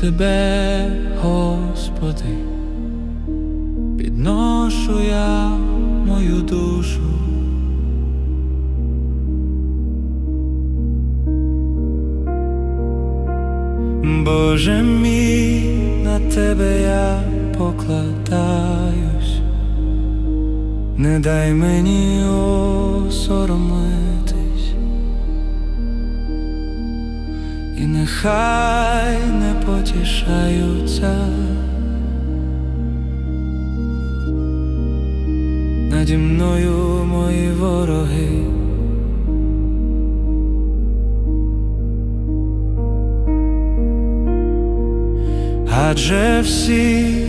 тебе, Господи, підношу я мою душу. Боже мій, на тебе я покладаюсь, не дай мені осоромитись, і нехай не потішаються наді мною мої вороги. Адже всі,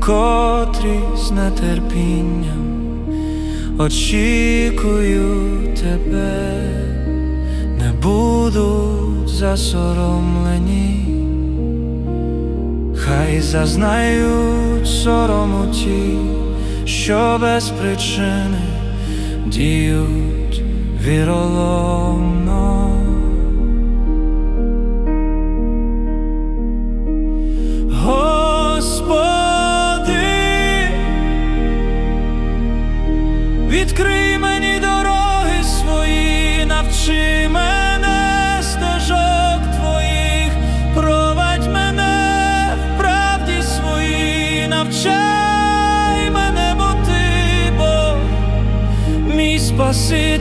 котрі з нетерпінням очікують тебе, будуть засоромлені, хай зазнають сорому ті, що без причини діють віроломно. Мій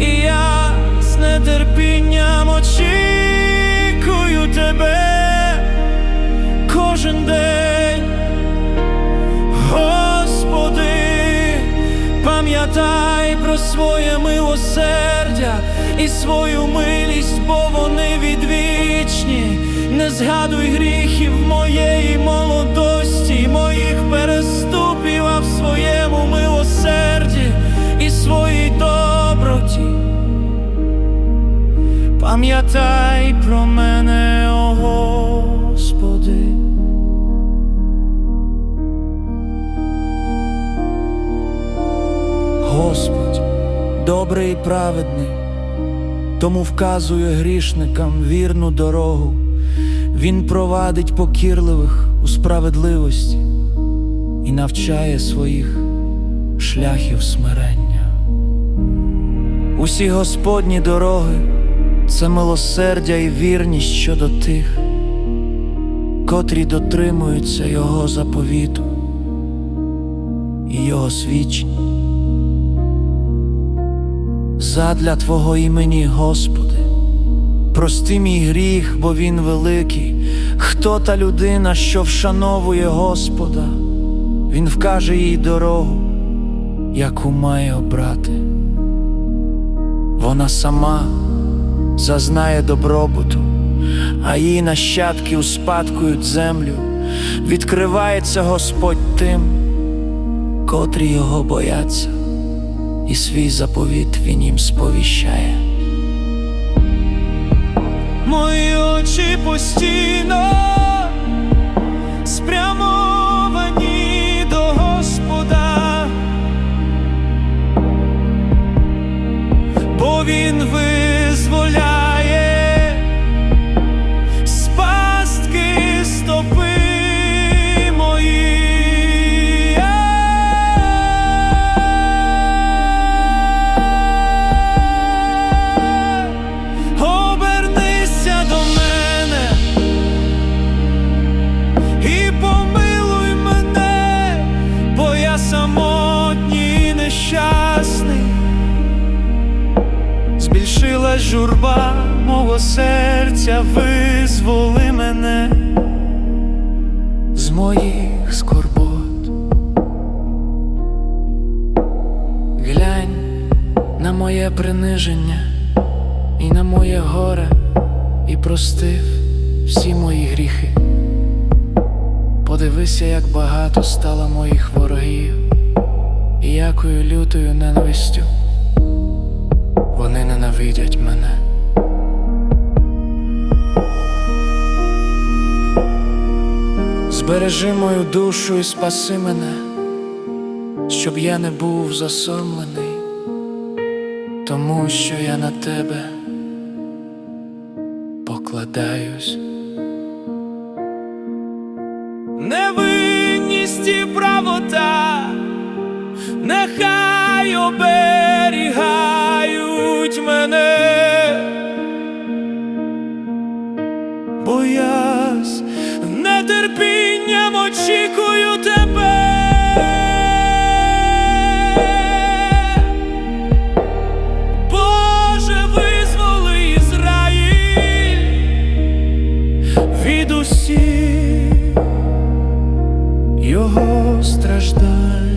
і я з нетерпінням очікую тебе кожен день, Господи, пам'ятай про своє милосердя і свою милість, бо вони відвічні. Не згадуй гріхів моєї молодості, Пам'ятай про мене, о Господи. Господь, добрий і праведний, тому вказує грішникам вірну дорогу. Він провадить покірливих у справедливості і навчає своїх шляхів смирення. Усі Господні дороги це милосердя і вірність щодо тих, котрі дотримуються Його заповіту і Його свідчень. Задля Твого імені, Господи, прости мій гріх, бо він великий. Хто та людина, що вшановує Господа, Він вкаже їй дорогу, яку має обрати. Вона сама зазнає добробуту, а її нащадки успадкують землю. Відкривається Господь тим, котрі його бояться, і свій заповіт він їм сповіщає. Мої очі постійно спрямовані журба мого серця, визволи мене з моїх скорбот. Глянь на моє приниження і на моє горе, і простив всі мої гріхи. Подивися, як багато стало моїх ворогів, і якою лютою ненавистю ненавидять мене. Збережи мою душу і спаси мене, щоб я не був засоромлений, тому що я на тебе покладаюсь. невинність і правота, нехай оберігають очікую тебе. Боже, визволи Ізраїль від усіх його страждань.